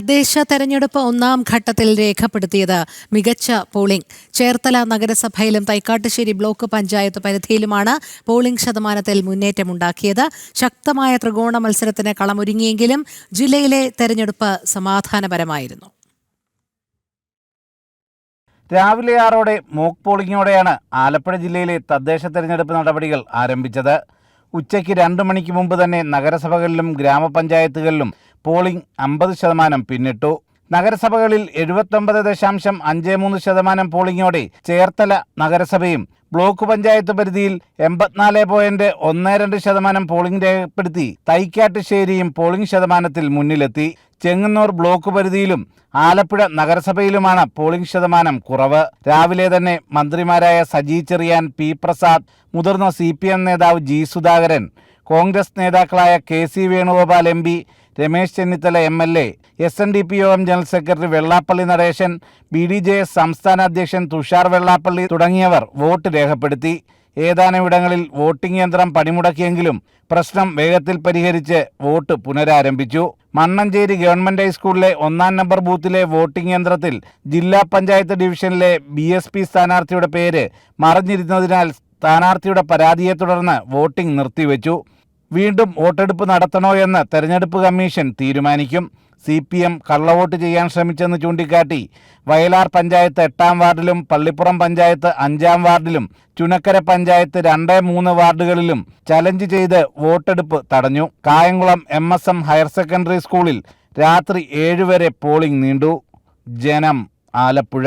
തദ്ദേശ തെരഞ്ഞെടുപ്പ് ഒന്നാം ഘട്ടത്തിൽ രേഖപ്പെടുത്തിയത് മികച്ച പോളിംഗ്. ചേർത്തല നഗരസഭയിലും തൈക്കാട്ടുശ്ശേരി ബ്ലോക്ക് പഞ്ചായത്ത് പരിധിയിലുമാണ് പോളിംഗ് ശതമാനത്തിൽ മുന്നേറ്റമുണ്ടാക്കിയത്. ശക്തമായ ത്രികോണ മത്സരത്തിന് കളമൊരുങ്ങിയെങ്കിലും ജില്ലയിലെ തെരഞ്ഞെടുപ്പ് സമാധാനപരമായിരുന്നു. രാവിലെ ആറോടെ മോക്ക് പോളിംഗോടെയാണ് ആലപ്പുഴ ജില്ലയിലെ തദ്ദേശ തെരഞ്ഞെടുപ്പ് നടപടികൾ ആരംഭിച്ചത്. ഉച്ചയ്ക്ക് രണ്ട് മണിക്ക് മുമ്പ് തന്നെ നഗരസഭകളിലും ഗ്രാമപഞ്ചായത്തുകളിലും പോളിംഗ് അമ്പത് ശതമാനം പിന്നിട്ടു. നഗരസഭകളിൽ എഴുപത്തൊമ്പത് ദശാംശം അഞ്ച് മൂന്ന് ശതമാനം പോളിംഗോടെ ചേർത്തല നഗരസഭയും ബ്ലോക്ക് പഞ്ചായത്ത് പരിധിയിൽ എൺപത്തിനാല് പോയിന്റ് ഒന്ന് രണ്ട് ശതമാനം പോളിംഗ് രേഖപ്പെടുത്തി തൈക്കാട്ടുശ്ശേരിയും പോളിംഗ് ശതമാനത്തിൽ മുന്നിലെത്തി. ചെങ്ങന്നൂർ ബ്ലോക്ക് പരിധിയിലും ആലപ്പുഴ നഗരസഭയിലുമാണ് പോളിംഗ് ശതമാനം കുറവ്. രാവിലെ തന്നെ മന്ത്രിമാരായ സജി ചെറിയാൻ പി പ്രസാദ് മുതിർന്ന സി നേതാവ് ജി സുധാകരൻ കോൺഗ്രസ് നേതാക്കളായ K C Venugopal M P Ramesh Chennithala M L A S N D P Yogam general secretary Vellappally Natesan B D J S സംസ്ഥാന അധ്യക്ഷൻ തുഷാർ വെള്ളാപ്പള്ളി തുടങ്ങിയവർ വോട്ട് രേഖപ്പെടുത്തി. ഏതാനുമിടങ്ങളിൽ വോട്ടിംഗ് യന്ത്രം പണിമുടക്കിയെങ്കിലും പ്രശ്നം വേഗത്തിൽ പരിഹരിച്ച് വോട്ട് പുനരാരംഭിച്ചു. മണ്ണഞ്ചേരി ഗവൺമെന്റ് ഹൈസ്കൂളിലെ ഒന്നാം നമ്പർ ബൂത്തിലെ വോട്ടിംഗ് യന്ത്രത്തിൽ ജില്ലാ പഞ്ചായത്ത് ഡിവിഷനിലെ ബി എസ് പി സ്ഥാനാർത്ഥിയുടെ പേര് മറിഞ്ഞിരുന്നതിനാൽ സ്ഥാനാർത്ഥിയുടെ പരാതിയെ തുടർന്ന് വോട്ടിംഗ് നിർത്തിവെച്ചു. വീണ്ടും വോട്ടെടുപ്പ് നടത്തണോ എന്ന് തെരഞ്ഞെടുപ്പ് കമ്മീഷൻ തീരുമാനിക്കും. സി പി എം കള്ളവോട്ട് ചെയ്യാൻ ശ്രമിച്ചെന്ന് ചൂണ്ടിക്കാട്ടി വയലാർ പഞ്ചായത്ത് എട്ടാം വാർഡിലും പള്ളിപ്പുറം പഞ്ചായത്ത് അഞ്ചാം വാർഡിലും ചുനക്കര പഞ്ചായത്ത് രണ്ട് മൂന്ന് വാർഡുകളിലും ചലഞ്ച് ചെയ്ത് വോട്ടെടുപ്പ് തടഞ്ഞു. Kayamkulam M S M higher secondary സ്കൂളിൽ രാത്രി ഏഴുവരെ പോളിംഗ് നീണ്ടു. ജനം ആലപ്പുഴ